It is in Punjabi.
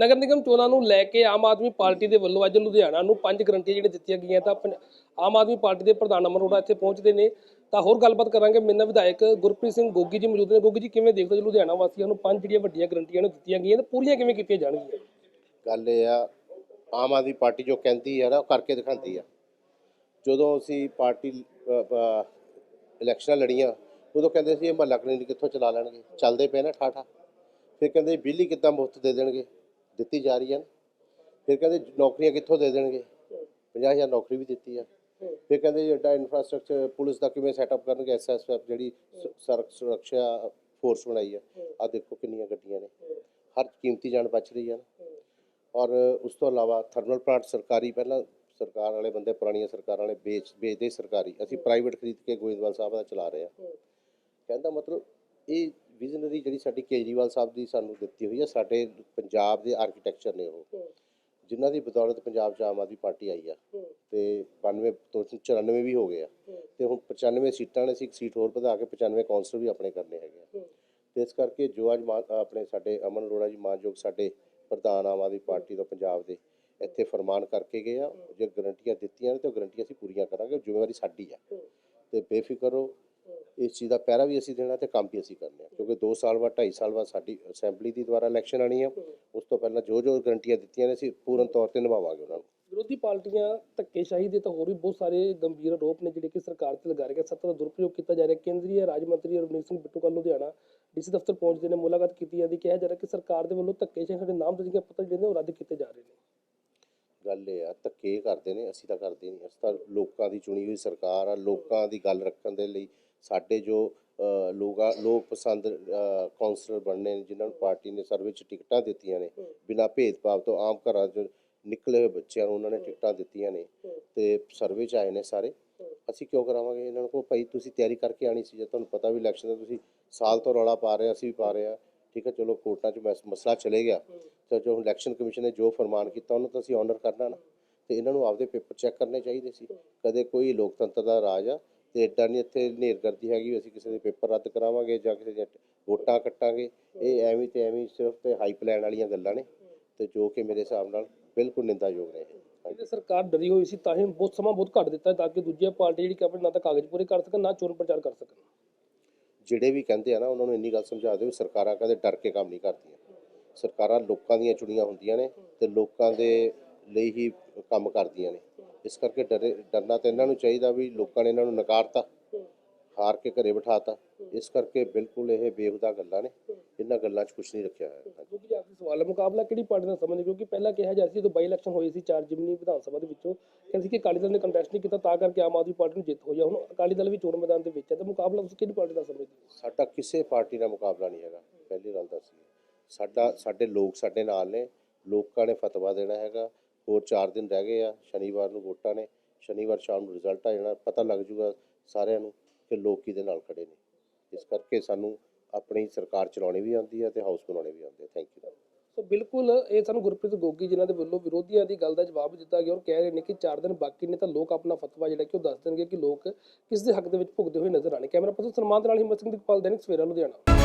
ਨਗਰ ਨਿਗਮ ਚੋਣਾਂ ਨੂੰ ਲੈ ਕੇ ਆਮ ਆਦਮੀ ਪਾਰਟੀ ਦੇ ਵੱਲੋਂ ਅੱਜ ਲੁਧਿਆਣਾ ਨੂੰ ਪੰਜ ਗਰੰਟੀਆਂ ਜਿਹੜੀਆਂ ਦਿੱਤੀਆਂ ਗਈਆਂ ਤਾਂ ਪੰਜ- ਆਮ ਆਦਮੀ ਪਾਰਟੀ ਦੇ ਪ੍ਰਧਾਨ ਅਮਰ ਅਰੋੜਾ ਇੱਥੇ ਪਹੁੰਚਦੇ ਨੇ। ਤਾਂ ਹੋਰ ਗੱਲਬਾਤ ਕਰਾਂਗੇ ਮੇਰੇ ਵਿਧਾਇਕ ਗੁਰਪ੍ਰੀਤ ਸਿੰਘ ਗੋਗੀ ਜੀ ਮੌਜੂਦ ਨੇ। ਗੋਗੀ ਜੀ, ਕਿਵੇਂ ਦੇਖਦੇ ਹੋ ਲੁਧਿਆਣਾ ਵਾਸੀਆਂ ਨੂੰ ਪੰਜ ਜਿਹੜੀਆਂ ਵੱਡੀਆਂ ਗਰੰਟੀਆਂ ਨੂੰ ਦਿੱਤੀਆਂ ਗਈਆਂ ਤੇ ਪੂਰੀਆਂ ਕਿਵੇਂ ਕੀਤੀਆਂ ਜਾਣਗੀਆਂ? ਗੱਲ ਇਹ ਆ, ਆਮ ਆਦਮੀ ਪਾਰਟੀ ਜੋ ਕਹਿੰਦੀ ਆ ਨਾ, ਉਹ ਕਰਕੇ ਦਿਖਾਉਂਦੀ ਆ। ਜਦੋਂ ਅਸੀਂ ਪਾਰਟੀ ਇਲੈਕਸ਼ਨਾਂ ਲੜੀਆਂ, ਉਦੋਂ ਕਹਿੰਦੇ ਸੀ ਇਹ ਮਹੱਲਾ ਕਲੀਨਿਕ ਕਿੱਥੋਂ ਚਲਾ ਲੈਣਗੇ? ਚੱਲਦੇ ਪਏ ਨਾ ਠਾਠਾ। ਫਿਰ ਕਹਿੰਦੇ ਬਿਜਲੀ ਕਿੱਦਾਂ ਮੁਫਤ ਦੇ ਦੇਣਗੇ? ਦਿੱਤੀ ਜਾ ਰਹੀ ਹੈ ਫਿਰ ਕਹਿੰਦੇ ਨੌਕਰੀਆਂ ਕਿੱਥੋਂ ਦੇ ਦੇਣਗੇ? 50000 ਨੌਕਰੀ ਵੀ ਦਿੱਤੀ ਆ। ਫਿਰ ਕਹਿੰਦੇ ਜਿਹੜਾ ਇਨਫਰਾਸਟ੍ਰਕਚਰ ਪੁਲਿਸ ਦਾ ਕਿਵੇਂ ਸੈਟਅਪ ਕਰਨਗੇ? ਐਸਐਸਐਫ ਜਿਹੜੀ ਸ- ਸੜਕ ਸੁਰੱਖਿਆ ਫੋਰਸ ਬਣਾਈ ਆ। ਆ ਦੇਖੋ ਕਿੰਨੀਆਂ ਗੱਡੀਆਂ ਨੇ। ਹਰ ਕੀਮਤੀ ਜਾਨ ਬਚ ਰਹੀ ਹੈ ਔਰ ਉਸ ਤੋਂ ਇਲਾਵਾ ਥਰਮਲ ਪਲਾਂਟ ਸਰਕਾਰੀ ਪਹਿਲਾਂ ਸਰਕਾਰ ਵਾਲੇ ਬੰਦੇ, ਪੁਰਾਣੀਆਂ ਸਰਕਾਰਾਂ ਵਾਲੇ ਵੇਚ, ਵੇਚਦੇ ਸਰਕਾਰੀ। ਅਸੀਂ ਪ੍ਰਾਈਵੇਟ ਖਰੀਦ ਕੇ ਗੋਇੰਦਵਾਲ ਸਾਹਿਬ ਦਾ ਚਲਾ ਰਹੇ ਹਾਂ ਕਹਿੰਦਾ ਮਤਲਬ ਇਹ ਵਿਜ਼ਨਰੀ ਜਿਹੜੀ ਸਾਡੀ ਕੇਜਰੀਵਾਲ ਸਾਹਿਬ ਦੀ ਸਾਨੂੰ ਦਿੱਤੀ ਹੋਈ ਹੈ ਸਾਡੇ ਪੰਜਾਬ ਦੇ ਆਰਕੀਟੈਕਚਰ ਨੇ ਉਹ। ਜਿਨ੍ਹਾਂ ਦੀ ਬਦੌਲਤ ਪੰਜਾਬ 'ਚ ਆਮ ਆਦਮੀ ਪਾਰਟੀ ਆਈ ਆ। ਤੇ 92 ਤੋਂ 94 ਵੀ ਹੋ ਗਏ ਆ। ਤੇ ਹੁਣ 95 ਸੀਟਾਂ ਨੇ ਅਸੀਂ ਇੱਕ ਸੀਟ ਹੋਰ ਵਧਾ ਕੇ 95 ਕੌਂਸਲ ਵੀ ਆਪਣੇ ਕਰਨੇ ਹੈਗੇ ਆ। ਤੇ ਇਸ ਕਰਕੇ ਜੋ ਅੱਜ ਆਪਣੇ ਸਾਡੇ ਅਮਨ ਅਰੋੜਾ ਜੀ ਮਾਨਯੋਗ ਸਾਡੇ ਪ੍ਰਧਾਨ ਆਮ ਆਦਮੀ ਪਾਰਟੀ ਤੋਂ ਪੰਜਾਬ ਦੇ ਇੱਥੇ ਫਰਮਾਨ ਕਰਕੇ ਗਏ ਆ। ਜੇ ਗਰੰਟੀਆਂ ਦਿੱਤੀਆਂ ਨੇ ਤੇ ਉਹ ਗਰੰਟੀਆਂ ਅਸੀਂ ਪੂਰੀਆਂ ਕਰਾਂਗੇ ਜ਼ਿੰਮੇਵਾਰੀ ਸਾਡੀ ਆ। ਤੇ ਬੇਫਿਕਰ ਰਹੋ। ਇਸ ਚੀਜ਼ ਦਾ ਪਹਿਰਾ ਵੀ ਅਸੀਂ ਦੇਣਾ ਤੇ ਕੰਮ ਵੀ ਅਸੀਂ ਕਰਨੇ ਆ। ਕਿਉਂਕਿ 2 ਸਾਲ ਬਾਅਦ 2.5 ਸਾਲ ਬਾਅਦ ਸਾਡੀ ਅਸੈਂਬਲੀ ਦੀ ਦੁਆਰਾ ਇਲੈਕਸ਼ਨ ਆਣੀ ਆ। ਉਸ ਤੋਂ ਪਹਿਲਾਂ ਜੋ ਜੋ ਗਰੰਟੀਆਂ ਦਿੱਤੀਆਂ ਨੇ ਅਸੀਂ ਪੂਰਨ ਤੌਰ ਤੇ ਨਿਭਾਵਾਂਗੇ ਉਹਨਾਂ ਨੂੰ। ਵਿਰੋਧੀ ਪਾਰਟੀਆਂ ਧੱਕੇਸ਼ਾਹੀ ਦੇ ਤਾਂ ਹੋਰ ਵੀ ਬਹੁਤ ਸਾਰੇ ਗੰਭੀਰ ਆਰੋਪ ਨੇ ਜਿਹੜੇ ਕਿ ਸਰਕਾਰ ਤੇ ਲਗਾ ਰਹੇ ਸੱਤਾ ਦਾ ਦੁਰਉਪਯੋਗ ਕੀਤਾ ਜਾ ਰਿਹਾ। ਕੇਂਦਰੀ ਰਾਜ ਮੰਤਰੀ ਰਵਨੀਤ ਸਿੰਘ ਬਿੱਟੂ ਕੱਲ੍ਹ ਲੁਧਿਆਣਾ ਡੀਸੀ ਦਫ਼ਤਰ ਪਹੁੰਚਦੇ ਨੇ। ਮੁਲਾਕਾਤ ਕੀਤੀ ਜਾਂਦੀ। ਕਿਹਾ ਜਾ ਰਿਹਾ ਕਿ ਸਰਕਾਰ ਦੇ ਵੱਲੋਂ ਧੱਕੇਸ਼ਾਹੀ ਸਾਡੇ ਨਾਮਜ਼ਦਗੀਆਂ ਪੱਤਰ ਜਿਹੜੇ ਨੇ ਉਹ ਰੱਦ ਕੀਤੇ ਜਾ ਰਹੇ ਨੇ। ਗੱਲ ਇਹ ਆ ਧੱਕੇ ਕਰਦੇ ਨੇ ਅਸੀਂ ਤਾਂ ਕਰਦੇ ਨਹੀਂ। ਅਸੀਂ ਤਾਂ ਲੋਕਾਂ ਦੀ ਚੁਣੀ ਹੋਈ ਸਰਕਾਰ ਆ। ਲੋਕਾਂ ਦੀ ਗੱਲ ਰੱਖਣ ਦੇ ਲਈ ਸਾਡੇ ਜੋ ਅ, ਲੋਕਾਂ ਲੋਕ ਪਸੰਦ ਅ, ਕੌਂਸਲਰ ਬਣਨੇ ਨੇ ਜਿਨ੍ਹਾਂ ਨੂੰ ਪਾਰਟੀ ਨੇ ਸਰਵੇ 'ਚ ਟਿਕਟਾਂ ਦਿੱਤੀਆਂ ਨੇ ਬਿਨਾਂ ਭੇਦਭਾਵ ਤੋਂ ਆਮ ਘਰਾਂ 'ਚ ਨਿਕਲੇ ਹੋਏ ਬੱਚਿਆਂ ਨੂੰ ਉਹਨਾਂ ਨੇ ਟਿਕਟਾਂ ਦਿੱਤੀਆਂ ਨੇ ਤੇ ਸਰਵੇ 'ਚ ਆਏ ਨੇ ਸਾਰੇ। ਅਸੀਂ ਕਿਉਂ ਕਰਾਵਾਂਗੇ ਇਹਨਾਂ ਨੂੰ? ਕੋ ਭਾਈ ਤੁਸੀਂ ਤਿਆਰੀ ਕਰਕੇ ਆਣੀ ਸੀ ਜੇ ਤੁਹਾਨੂੰ ਪਤਾ ਵੀ ਇਲੈਕਸ਼ਨ ਦਾ ਤੁਸੀਂ ਸਾਲ ਤੋਂ ਰੌਲਾ ਪਾ ਰਹੇ ਅਸੀਂ ਵੀ ਪਾ ਰਹੇ ਆ। ਠੀਕ ਹੈ ਚਲੋ ਕੋਰਟਾਂ 'ਚ ਮਸ- ਮਸਲਾ ਚਲੇ ਗਿਆ। ਤਾਂ ਜੋ ਇਲੈਕਸ਼ਨ ਕਮਿਸ਼ਨ ਨੇ ਜੋ ਫਰਮਾਨ ਕੀਤਾ ਉਹਨੂੰ ਤਾਂ ਅਸੀਂ ਆਨਰ ਕਰਨਾ ਨਾ। ਤੇ ਇਹਨਾਂ ਨੂੰ ਆਪਦੇ ਪੇਪਰ ਚੈੱਕ ਕਰਨੇ ਚਾਹੀਦੇ ਸੀ। ਕਦੇ ਕੋਈ ਲੋਕਤੰਤਰ ਦਾ ਰਾਜ ਆ ਤੇ ਏਡਾ ਨਹੀਂ ਇੱਥੇ ਨੇਰਗਰਦੀ ਹੈਗੀ ਵੀ ਅਸੀਂ ਕਿਸੇ ਦੇ ਪੇਪਰ ਰੱਦ ਕਰਾਵਾਂਗੇ ਜਾਂ ਕਿਸੇ ਦੀਆਂ ਵੋਟਾਂ ਕੱਟਾਂਗੇ। ਇਹ ਐਵੇਂ ਤੇ ਐਵੇਂ ਸਿਰਫ ਤੇ ਹਾਈ ਪਲਾਨ ਵਾਲੀਆਂ ਗੱਲਾਂ ਨੇ ਤੇ ਜੋ ਕਿ ਮੇਰੇ ਹਿਸਾਬ ਨਾਲ ਬਿਲਕੁਲ ਨਿੰਦਾਯੋਗ ਨੇ ਇਹ। ਸਰਕਾਰ ਡਰੀ ਹੋਈ ਸੀ ਤਾਂ ਹੀ ਬਹੁਤ ਸਮਾਂ ਬਹੁਤ ਘੱਟ ਦਿੱਤਾ ਤਾਂ ਕਿ ਦੂਜੀਆਂ ਪਾਰਟੀ ਜਿਹੜੀ ਕਿ ਆਪਣੇ ਨਾ ਤਾਂ ਕਾਗਜ਼ ਪੂਰੇ ਕਰ ਸਕਣ ਨਾ ਚੋਣ ਪ੍ਰਚਾਰ ਕਰ ਸਕਣ। ਜਿਹੜੇ ਵੀ ਕਹਿੰਦੇ ਆ ਨਾ ਉਹਨਾਂ ਨੂੰ ਇੰਨੀ ਗੱਲ ਸਮਝਾ ਦਿਓ ਸਰਕਾਰਾਂ ਕਦੇ ਡਰ ਕੇ ਕੰਮ ਨਹੀਂ ਕਰਦੀਆਂ। ਸਰਕਾਰਾਂ ਲੋਕਾਂ ਦੀਆਂ ਚੁਣੀਆਂ ਹੁੰਦੀਆਂ ਨੇ ਤੇ ਲੋਕਾਂ ਦੇ ਲਈ ਹੀ ਕੰਮ ਕਰਦੀਆਂ ਨੇ। ਇਸ ਕਰਕੇ ਡਰੇ ਡਰਨਾ ਤਾਂ ਇਹਨਾਂ ਨੂੰ ਚਾਹੀਦਾ ਵੀ ਲੋਕਾਂ ਨੇ ਇਹਨਾਂ ਨੂੰ ਨਕਾਰਤਾ ਹਾਰ ਕੇ ਘਰੇ ਬਿਠਾਤਾ। ਇਸ ਕਰਕੇ ਬਿਲਕੁਲ ਇਹ ਬੇਹੁਦਾ ਗੱਲਾਂ ਨੇ। ਇਹਨਾਂ ਗੱਲਾਂ 'ਚ ਕੁਝ ਨਹੀਂ ਰੱਖਿਆ ਹੋਇਆ ਕਿਉਂਕਿ ਆਖਰੀ ਸਵਾਲ ਹੈ ਮੁਕਾਬਲਾ ਕਿਹੜੀ ਪਾਰਟੀ ਨਾਲ ਸਮਝਦੇ ਕਿਉਂਕਿ ਪਹਿਲਾਂ ਕਿਹਾ ਜਾ ਰਿਹਾ ਸੀ ਜਦੋਂ ਬਾਈ ਇਲੈਕਸ਼ਨ ਹੋਈ ਸੀ ਚਾਰ ਜਿਮਨੀ ਵਿਧਾਨ ਸਭਾ ਦੇ ਵਿੱਚੋਂ ਕਹਿੰਦੇ ਸੀ ਕਿ ਅਕਾਲੀ ਦਲ ਨੇ ਕੰਟੈਸਟ ਨਹੀਂ ਕੀਤਾ ਤਾਂ ਕਰਕੇ ਆਮ ਆਦਮੀ ਪਾਰਟੀ ਨੂੰ ਜਿੱਤ ਹੋਈ ਆ। ਹੁਣ ਅਕਾਲੀ ਦਲ ਵੀ ਚੋਣ ਮੈਦਾਨ ਦੇ ਵਿੱਚ ਹੈ ਤਾਂ ਮੁਕਾਬਲਾ ਤੁਸੀਂ ਕਿਹੜੀ ਪਾਰਟੀ ਨਾਲ ਸਮਝਦੇ ਹੋ ਸਾਡਾ ਕਿਸੇ ਪਾਰਟੀ ਨਾਲ ਮੁਕਾਬਲਾ ਨਹੀਂ ਹੈਗਾ ਪਹਿਲੀ ਗੱਲ ਦੱਸੀ ਸਾਡਾ ਸਾਡੇ ਲੋਕ ਸਾਡੇ ਨਾਲ ਨੇ ਲੋਕਾਂ ਨੇ ਫਤਵਾ ਦੇਣਾ ਹੈਗਾ ਹੋਰ 4 ਦਿਨ ਰਹਿ ਗਏ ਆ, ਸ਼ਨੀਵਾਰ ਨੂੰ ਵੋਟਾਂ ਨੇ, ਸ਼ਨੀਵਾਰ ਸ਼ਾਮ ਨੂੰ ਰਿਜ਼ਲਟ ਆ ਜਾਣਾ, ਪਤਾ ਲੱਗ ਜੂਗਾ ਸਾਰਿਆਂ ਨੂੰ ਕਿ ਲੋਕ ਕਿਹਦੇ ਨਾਲ ਖੜੇ ਨੇ। ਇਸ ਕਰਕੇ ਸਾਨੂੰ ਆਪਣੀ ਸਰਕਾਰ ਚਲਾਉਣੀ ਵੀ ਆਉਂਦੀ ਹੈ ਤੇ ਹਾਊਸ ਬਣਾਉਣੇ ਵੀ ਆਉਂਦੇ ਥੈਂਕ ਯੂ ਸੋ ਬਿਲਕੁਲ ਇਹ ਸਾਨੂੰ ਗੁਰਪ੍ਰੀਤ ਗੋਗੀ ਜਿਨ੍ਹਾਂ ਦੇ ਵੱਲੋਂ ਵਿਰੋਧੀਆਂ ਦੀ ਗੱਲ ਦਾ ਜਵਾਬ ਦਿੱਤਾ ਗਿਆ ਔਰ ਕਹਿ ਰਹੇ ਨੇ ਕਿ 4 ਦਿਨ ਬਾਕੀ ਨੇ ਤਾਂ ਲੋਕ ਆਪਣਾ ਫਤਵਾ ਜਿਹੜਾ ਕਿ ਉਹ ਦੱਸ ਦੇਣਗੇ ਕਿ ਲੋਕ ਕਿਸ ਦੇ ਹੱਕ ਦੇ ਵਿੱਚ ਭੁਗਦੇ ਹੋਏ ਨਜ਼ਰ ਆਣੇ ਕੈਮਰਾ ਪਰਸਨ ਸਨਮਾਨ ਦੇ ਨਾਲ ਹਿੰਮਤ ਸਿੰਘ ਦੀ ਪਾਲ ਦੈਨਿਕ ਸਵੇਰਾ, ਲੁਧਿਆਣਾ।